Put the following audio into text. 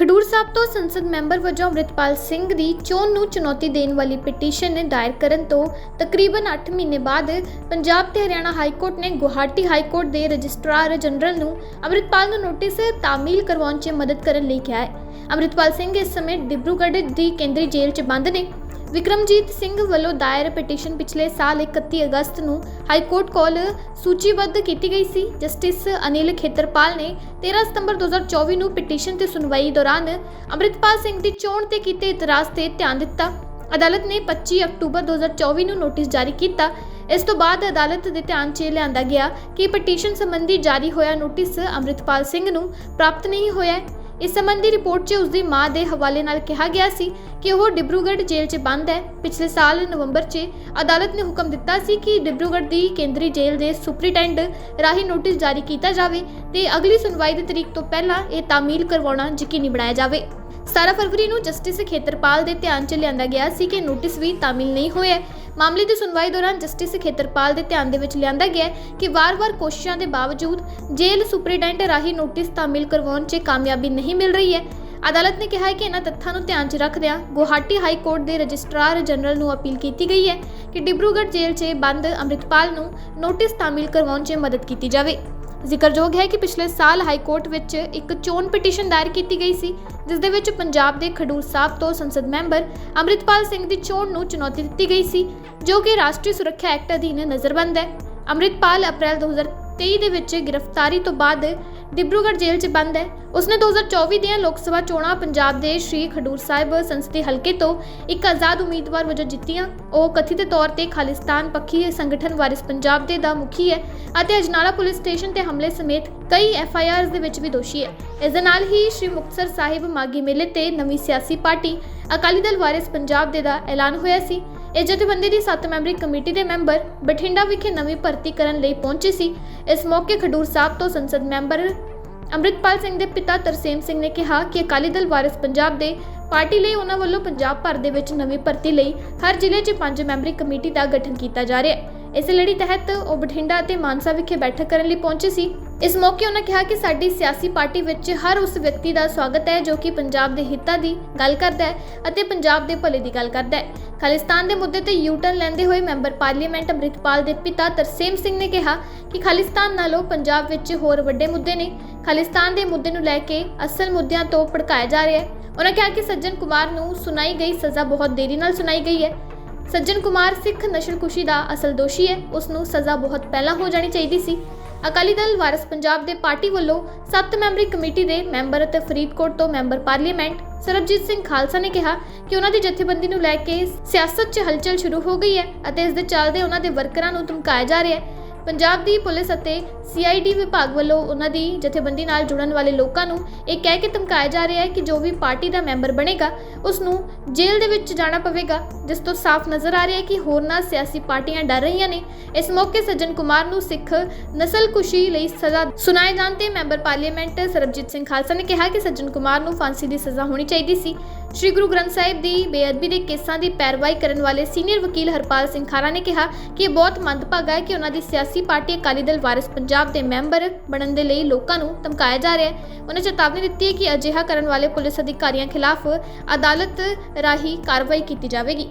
ਖਡੂਰ ਸਾਹਿਬ ਤੋਂ ਸੰਸਦ ਮੈਂਬਰ ਵਜੋਂ ਅੰਮ੍ਰਿਤਪਾਲ ਸਿੰਘ ਦੀ ਚੋਣ ਨੂੰ ਚੁਣੌਤੀ ਦੇਣ ਵਾਲੀ ਪਟੀਸ਼ਨ ਦਾਇਰ ਕਰਨ ਤੋਂ ਤਕਰੀਬਨ 8 ਮਹੀਨੇ ਬਾਅਦ ਪੰਜਾਬ ਤੇ ਹਰਿਆਣਾ ਹਾਈ ਕੋਰਟ ਨੇ ਗੁਹਾਟੀ ਹਾਈ ਕੋਰਟ ਦੇ ਰਜਿਸਟਰਾਰ ਜਨਰਲ ਨੂੰ ਅੰਮ੍ਰਿਤਪਾਲ ਨੂੰ ਨੋਟਿਸ ਤਾਮੀਲ ਕਰਵਾਉਣ 'ਚ ਮਦਦ ਕਰਨ ਲਈ ਕਿਹਾ ਹੈ। ਅੰਮ੍ਰਿਤਪਾਲ ਸਿੰਘ ਇਸ ਸਮੇਂ ਡਿਬਰੂਗੜ੍ਹ ਦੀ ਕੇਂਦਰੀ ਜੇਲ੍ਹ 'ਚ ਬੰਦ ਨੇ। ਵਿਕਰਮਜੀਤ ਸਿੰਘ ਵੱਲੋਂ ਦਾਇਰ ਪਟੀਸ਼ਨ ਪਿਛਲੇ ਸਾਲ 31 ਅਗਸਤ ਨੂੰ ਹਾਈ ਕੋਰਟ ਕੋਲ ਸੂਚੀਬੱਧ ਕੀਤੀ ਗਈ ਸੀ। ਜਸਟਿਸ ਅਨਿਲ ਖੇਤਰਪਾਲ ਨੇ 13 ਸਤੰਬਰ 2024 ਨੂੰ ਪਟੀਸ਼ਨ ਤੇ ਸੁਣਵਾਈ ਦੌਰਾਨ ਅੰਮ੍ਰਿਤਪਾਲ ਸਿੰਘ ਦੀ ਚੋਣ ਤੇ ਕੀਤੇ ਇਤਰਾਜ਼ ਤੇ ਧਿਆਨ ਦਿੱਤਾ। ਅਦਾਲਤ ਨੇ 25 ਅਕਤੂਬਰ 2024 ਨੂੰ ਨੋਟਿਸ ਜਾਰੀ ਕੀਤਾ। ਇਸ ਤੋਂ ਬਾਅਦ ਅਦਾਲਤ ਦੇ ਧਿਆਨ 'ਚ ਲਿਆਂਦਾ ਗਿਆ ਕਿ ਪਟੀਸ਼ਨ ਸੰਬੰਧੀ ਜਾਰੀ ਹੋਇਆ ਨੋਟਿਸ ਅੰਮ੍ਰਿਤਪਾਲ ਸਿੰਘ ਨੂੰ ਪ੍ਰਾਪਤ ਨਹੀਂ ਹੋਇਆ ਹੈ। ਇਸ ਸੰਬੰਧੀ ਰਿਪੋਰਟ 'ਚ ਉਸ ਦੀ ਮਾਂ ਦੇ ਹਵਾਲੇ ਨਾਲ ਕਿਹਾ ਗਿਆ ਸੀ ਕਿ ਉਹ ਡਿਬਰੂਗੜ੍ਹ ਜੇਲ੍ਹ 'ਚ ਬੰਦ ਹੈ। ਪਿਛਲੇ ਸਾਲ ਨਵੰਬਰ 'ਚ ਅਦਾਲਤ ਨੇ ਹੁਕਮ ਦਿੱਤਾ ਸੀ ਕਿ ਡਿਬਰੂਗੜ੍ਹ ਦੀ ਕੇਂਦਰੀ ਜੇਲ੍ਹ ਦੇ ਸੁਪਰੀਟੈਂਡ ਰਾਹੀਂ ਨੋਟਿਸ ਜਾਰੀ ਕੀਤਾ ਜਾਵੇ ਤੇ ਅਗਲੀ ਸੁਣਵਾਈ ਦੀ ਤਰੀਕ ਤੋਂ ਪਹਿਲਾਂ ਇਹ ਤਾਮੀਲ ਕਰਵਾਉਣਾ ਯਕੀਨੀ ਬਣਾਇਆ ਜਾਵੇ। 17 ਫਰਵਰੀ ਨੂੰ ਜਸਟਿਸ ਖੇਤਰਪਾਲ ਦੇ ਧਿਆਨ 'ਚ ਲਿਆਂਦਾ ਗਿਆ ਸੀ ਕਿ ਨੋਟਿਸ ਵੀ ਤਾਮਿਲ ਨਹੀਂ ਹੋਇਆ ਮਾਮਲੇ ਦੀ ਸੁਣਵਾਈ ਦੌਰਾਨ ਜਸਟਿਸ ਖੇਤਰਪਾਲ ਦੇ ਧਿਆਨ ਦੇ ਵਿੱਚ ਲਿਆਂਦਾ ਗਿਆ ਹੈ ਕਿ ਵਾਰ-ਵਾਰ ਕੋਸ਼ਿਸ਼ਾਂ ਦੇ ਬਾਵਜੂਦ ਜੇਲ੍ਹ ਸੁਪਰੀਡੈਂਟ ਰਾਹੀਂ ਨੋਟਿਸ ਤਾਮਿਲ ਕਰਵਾਉਣ 'ਚ ਕਾਮਯਾਬੀ ਨਹੀਂ ਮਿਲ ਰਹੀ ਹੈ। ਅਦਾਲਤ ਨੇ ਕਿਹਾ ਹੈ ਕਿ ਇਹਨਾਂ ਤੱਥਾਂ ਨੂੰ ਧਿਆਨ 'ਚ ਰੱਖਦਿਆਂ ਗੁਹਾਟੀ ਹਾਈ ਕੋਰਟ ਦੇ ਰਜਿਸਟਰਾਰ ਜਨਰਲ ਨੂੰ ਅਪੀਲ ਕੀਤੀ ਗਈ ਹੈ ਕਿ ਡਿਬਰੂਗੜ੍ਹ ਜੇਲ੍ਹ 'ਚ ਬੰਦ ਅੰਮ੍ਰਿਤਪਾਲ ਨੂੰ ਨੋਟਿਸ ਤਾਮਿਲ ਕਰਵਾਉਣ 'ਚ ਮਦਦ ਕੀਤੀ ਜਾਵੇ। ਜ਼ਿਕਰਯੋਗ ਹੈ ਕਿ ਪਿਛਲੇ ਸਾਲ ਹਾਈ ਕੋਰਟ ਵਿੱਚ ਇੱਕ ਚੋਣ ਪਟੀਸ਼ਨ ਦਾਇਰ ਕੀਤੀ ਗਈ ਸੀ ਜਿਸ ਦੇ ਵਿੱਚ ਪੰਜਾਬ ਦੇ ਖਡੂਰ ਸਾਹਿਬ ਤੋਂ ਸੰਸਦ ਮੈਂਬਰ ਅੰਮ੍ਰਿਤਪਾਲ ਸਿੰਘ ਦੀ ਚੋਣ ਨੂੰ ਚੁਣੌਤੀ ਦਿੱਤੀ ਗਈ ਸੀ, ਜੋ ਕਿ ਰਾਸ਼ਟਰੀ ਸੁਰੱਖਿਆ ਐਕਟ ਅਧੀਨ ਨਜ਼ਰਬੰਦ ਹੈ। ਅੰਮ੍ਰਿਤਪਾਲ ਅਪ੍ਰੈਲ 2023 ਦੇ ਵਿੱਚ ਗ੍ਰਿਫਤਾਰੀ ਤੋਂ ਬਾਅਦ ਡਿਬਰੂਗੜ੍ਹ ਜੇਲ੍ਹ 'ਚ ਬੰਦ ਹੈ। ਉਸਨੇ 2024 ਦੀਆਂ ਲੋਕ ਸਭਾ ਚੋਣਾਂ ਪੰਜਾਬ ਦੇ ਸ਼੍ਰੀ ਖਡੂਰ ਸਾਹਿਬ ਸੰਸਦੀ ਹਲਕੇ ਤੋਂ ਇੱਕ ਆਜ਼ਾਦ ਉਮੀਦਵਾਰ ਵਜੋਂ ਜਿੱਤੀਆਂ। ਉਹ ਕਥਿਤ ਤੌਰ ਤੇ ਖਾਲਿਸਤਾਨ ਪੱਖੀ ਸੰਗਠਨ ਵਾਰਿਸ ਪੰਜਾਬ ਦੇ ਦਾ ਮੁਖੀ ਹੈ ਅਤੇ ਅਜਨਾਲਾ ਪੁਲਿਸ ਸਟੇਸ਼ਨ ਤੇ ਹਮਲੇ ਸਮੇਤ ਕਈ ਐਫ ਆਈ ਆਰਸ ਦੇ ਵਿੱਚ ਵੀ ਦੋਸ਼ੀ ਹੈ। ਇਸ ਦੇ ਨਾਲ ਹੀ ਸ਼੍ਰੀ ਮੁਕਤਸਰ ਸਾਹਿਬ ਮਾਗੀ ਮੇਲੇ ਤੇ ਨਵੀਂ ਸਿਆਸੀ ਪਾਰਟੀ ਅਕਾਲੀ ਦਲ ਵਾਰਿਸ ਪੰਜਾਬ ਦੇ ਦਾ ਐਲਾਨ ਹੋਇਆ ਸੀ। ਇਹ ਜਥੇਬੰਦੀ ਦੀ 7 ਮੈਂਬਰੀ ਕਮੇਟੀ ਦੇ ਮੈਂਬਰ ਬਠਿੰਡਾ ਵਿਖੇ ਨਵੀਂ ਭਰਤੀ ਕਰਨ ਲਈ ਪਹੁੰਚੇ ਸੀ। ਇਸ ਮੌਕੇ ਖਡੂਰ ਸਾਹਿਬ ਤੋਂ ਸੰਸਦ ਮੈਂਬਰ ਅੰਮ੍ਰਿਤਪਾਲ ਸਿੰਘ ਦੇ ਪਿਤਾ ਤਰਸੇਮ ਸਿੰਘ ਨੇ ਕਿਹਾ ਕਿ ਅਕਾਲੀ ਦਲ ਵਾਰਿਸ ਪੰਜਾਬ ਦੇ ਪਾਰਟੀ ਲਈ ਉਹਨਾਂ ਵੱਲੋਂ ਪੰਜਾਬ ਭਰ ਦੇ ਵਿੱਚ ਨਵੀਂ ਭਰਤੀ ਲਈ ਹਰ ਜ਼ਿਲ੍ਹੇ 'ਚ ਪੰਜ ਮੈਂਬਰੀ ਕਮੇਟੀ ਦਾ ਗਠਨ ਕੀਤਾ ਜਾ ਰਿਹਾ ਹੈ। ਇਸ ਲੜੀ ਤਹਿਤ ਉਹ ਬਠਿੰਡਾ ਅਤੇ ਮਾਨਸਾ ਵਿਖੇ ਬੈਠਕ ਕਰਨ ਲਈ ਪਹੁੰਚੇ ਸੀ। ਇਸ ਮੌਕੇ ਉਹਨਾਂ ਕਿਹਾ ਕਿ ਸਾਡੀ ਸਿਆਸੀ ਪਾਰਟੀ ਵਿੱਚ ਹਰ ਉਸ ਵਿਅਕਤੀ ਦਾ ਸਵਾਗਤ ਹੈ ਜੋ ਕਿ ਪੰਜਾਬ ਦੇ ਹਿੱਤਾਂ ਦੀ ਗੱਲ ਕਰਦਾ ਹੈ ਅਤੇ ਪੰਜਾਬ ਦੇ ਭਲੇ ਦੀ ਗੱਲ ਕਰਦਾ ਹੈ। ਖਾਲਿਸਤਾਨ ਦੇ ਮੁੱਦੇ ਤੇ ਯੂਟਰਨ ਲੈਂਦੇ ਹੋਏ ਮੈਂਬਰ ਪਾਰਲੀਮੈਂਟ ਅੰਮ੍ਰਿਤਪਾਲ ਦੇ ਪਿਤਾ ਤਰਸੇਮ ਸਿੰਘ ਨੇ ਕਿਹਾ ਕਿ ਖਾਲਿਸਤਾਨ ਨਾਲੋਂ ਪੰਜਾਬ ਵਿੱਚ ਹੋਰ ਵੱਡੇ ਮੁੱਦੇ ਨੇ। ਖਾਲਿਸਤਾਨ ਦੇ ਮੁੱਦੇ ਨੂੰ ਲੈ ਕੇ ਅਸਲ ਮੁੱਦਿਆਂ ਤੋਂ ਭੜਕਾਇਆ ਜਾ ਰਿਹਾ ਹੈ। ਉਹਨਾਂ ਕਿਹਾ ਕਿ ਸੱਜਣ ਕੁਮਾਰ ਨੂੰ ਸੁਣਾਈ ਗਈ ਸਜ਼ਾ ਬਹੁਤ ਦੇਰੀ ਨਾਲ ਸੁਣਾਈ ਗਈ ਹੈ। ਸੱਜਣ ਕੁਮਾਰ ਸਿੱਖ ਨਸ਼ਲਕੁਸ਼ੀ ਦਾ ਅਸਲ ਦੋਸ਼ੀ ਹੈ। ਉਸ ਨੂੰ ਸਜ਼ਾ ਬਹੁਤ ਪਹਿਲਾਂ ਹੋ ਜਾਣੀ ਚਾਹੀਦੀ ਸੀ। ਅਕਾਲੀ ਦਲ ਵਾਰਸ ਪੰਜਾਬ ਦੇ ਪਾਰਟੀ ਵੱਲੋਂ 7 ਮੈਂਬਰੀ ਕਮੇਟੀ ਦੇ ਮੈਂਬਰ ਅਤੇ ਫਰੀਦਕੋਟ ਤੋਂ ਮੈਂਬਰ ਪਾਰਲੀਮੈਂਟ, ਸਰਬਜੀਤ ਸਿੰਘ ਖਾਲਸਾ ਨੇ ਕਿਹਾ ਕਿ ਉਹਨਾਂ ਦੀ ਜਥੇਬੰਦੀ ਨੂੰ ਲੈ ਕੇ ਸਿਆਸਤ 'ਚ ਹਲਚਲ ਸ਼ੁਰੂ ਹੋ ਗਈ ਹੈ ਅਤੇ ਇਸ ਦੇ ਚੱਲਦੇ ਉਹਨਾਂ ਦੇ ਵਰਕਰਾਂ ਨੂੰ ਧਮਕਾਇਆ ਜਾ ਰਿਹਾ ਹੈ। ਪੰਜਾਬ ਦੀ ਪੁਲਿਸ ਅਤੇ ਸੀਆਈਡੀ ਵਿਭਾਗ ਵੱਲੋਂ ਉਹਨਾਂ ਦੀ ਜਥੇਬੰਦੀ ਨਾਲ ਜੁੜਨ ਵਾਲੇ ਲੋਕਾਂ ਨੂੰ ਇਹ ਕਹਿ ਕੇ ਧਮਕਾਇਆ ਜਾ ਰਿਹਾ ਹੈ ਕਿ ਜੋ ਵੀ ਪਾਰਟੀ ਦਾ ਮੈਂਬਰ ਬਣੇਗਾ ਉਸ ਨੂੰ ਜੇਲ੍ਹ ਦੇ ਵਿੱਚ ਜਾਣਾ ਪਵੇਗਾ, ਜਿਸ ਤੋਂ ਸਾਫ਼ ਨਜ਼ਰ ਆ ਰਿਹਾ ਹੈ ਕਿ ਹੋਰਨਾਂ ਸਿਆਸੀ ਪਾਰਟੀਆਂ ਡਰ ਰਹੀਆਂ ਨੇ। ਇਸ ਮੌਕੇ ਸੱਜਣ ਕੁਮਾਰ ਨੂੰ ਸਿੱਖ ਨਸਲਕੁਸ਼ੀ ਲਈ ਸਜ਼ਾ ਸੁਣਾਏ ਜਾਣ ਤੇ ਮੈਂਬਰ ਪਾਰਲੀਮੈਂਟ ਸਰਬਜੀਤ ਸਿੰਘ ਖਾਲਸਾ ਨੇ ਕਿਹਾ ਕਿ ਸੱਜਣ ਕੁਮਾਰ ਨੂੰ ਫਾਂਸੀ ਦੀ ਸਜ਼ਾ ਹੋਣੀ ਚਾਹੀਦੀ ਸੀ। ਸ਼੍ਰੀ ਗੁਰੂ ਗ੍ਰੰਥ ਸਾਹਿਬ ਦੀ ਬੇਅਦਬੀ ਦੇ ਕੇਸਾਂ ਦੀ ਪੈਰਵਾਈ ਕਰਨ ਵਾਲੇ ਸੀਨੀਅਰ ਵਕੀਲ ਹਰਪਾਲ ਸਿੰਘ ਖਾਰਾ ਨੇ ਕਿਹਾ ਕਿ ਇਹ ਬਹੁਤ ਮੰਦਭਾਗਾ ਹੈ ਕਿ ਉਹਨਾਂ ਦੀ ਸਿਆਸੀ ਪਾਰਟੀ ਅਕਾਲੀ ਦਲ ਵਾਰਿਸ ਪੰਜਾਬ ਦੇ ਮੈਂਬਰ ਬਣਨ ਦੇ ਲਈ ਲੋਕਾਂ ਨੂੰ ਧਮਕਾਇਆ ਜਾ ਰਿਹਾ ਹੈ। ਉਹਨਾਂ ਚੇਤਾਵਨੀ ਦਿੱਤੀ ਹੈ ਕਿ ਅਜਿਹਾ ਕਰਨ ਵਾਲੇ ਪੁਲਿਸ ਅਧਿਕਾਰੀਆਂ ਖਿਲਾਫ ਅਦਾਲਤ ਰਾਹੀਂ ਕਾਰਵਾਈ ਕੀਤੀ ਜਾਵੇਗੀ।